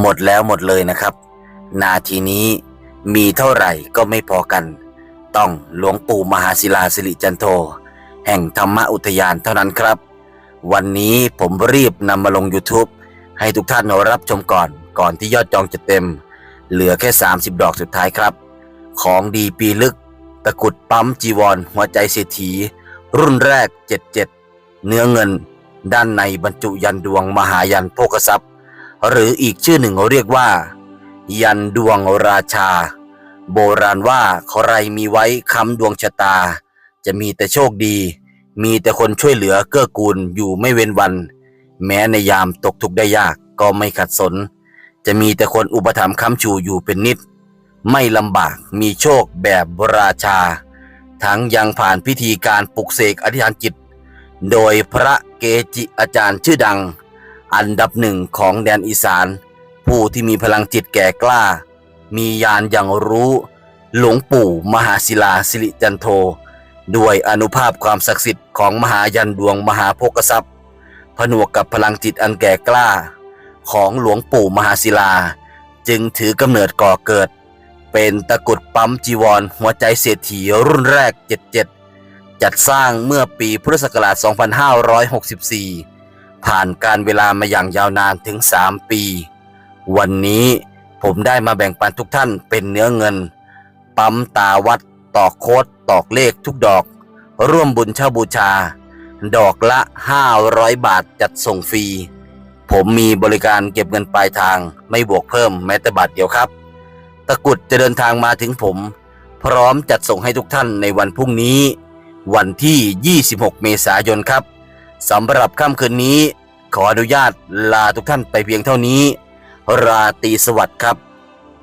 หมดแล้วหมดเลยนะครับ นาทีนี้มีเท่าไหร่ก็ไม่พอกัน ต้องหลวงปู่มหาศิลาสิริจันโท แห่งธรรมอุทยานเท่านั้นครับ วันนี้ผมรีบนำมาลง YouTube ให้ทุกท่านรับชมก่อนก่อนที่ยอดจองจะเต็ม เหลือแค่ 30 ดอกสุดท้ายครับ ของดีปีลึก ตะกุดปั๊มจีวร หัวใจเศรษฐี รุ่นแรก 77 เนื้อเงิน ด้านในบรรจุยันดวงมหายันโภคทรัพย์ หรืออีกชื่อหนึ่งเขาเรียกว่า ยันดวงราชา โบราณว่าใครมีไว้ค้ำดวงชะตา จะมีแต่โชคดี มีแต่คนช่วยเหลือเกื้อกูลอยู่ไม่เว้นวัน แม้ในยามตกทุกข์ได้ยากก็ไม่ขัดสน จะมีแต่คนอุปถัมภ์ค้ำชูอยู่เป็นนิด ไม่ลำบากมีโชคแบบราชา ทั้งยังผ่านพิธีการปลุกเสกอธิษฐานจิต โดยพระเกจิอาจารย์ชื่อดัง อันดับหนึ่งของแดนอีสาน ผู้ที่มีพลังจิตแก่กล้า มีญาณอย่างรู้ หลวงปู่มหาศิลาสิริจันโท ด้วยอนุภาพความศักดิ์สิทธิ์ของมหายันดวงมหาโภคทรัพย์ ผนวกกับพลังจิตอันแก่กล้า ของหลวงปู่มหาศิลา จึงถือกำเนิดก่อเกิด เป็นตะกุดปั๊มจีวรหัวใจเศรษฐีรุ่นแรก 77 จัดสร้างเมื่อปีพุทธศักราช 2564 ผ่านการเวลามาอย่างยาวนานถึง 3 ปี วันนี้ผมได้มาแบ่งปันทุกท่านเป็นเนื้อเงิน ปั๊มตาวัดตอกโคดตอกเลขทุกดอก ร่วมบุญเช่าบูชา ดอกละ 500 บาทจัดส่งฟรี ผมมีบริการเก็บเงินปลายทางไม่บวกเพิ่มแม้แต่บาทเดียวครับ ตะกุดจะเดินทางมาถึงผม พร้อมจัดส่งให้ทุกท่านในวันพรุ่งนี้ วันที่ 26 เมษายนครับ สำหรับค่ำคืนนี้ ขออนุญาตลาทุกท่านไปเพียงเท่านี้ ราตรีสวัสดิ์ครับ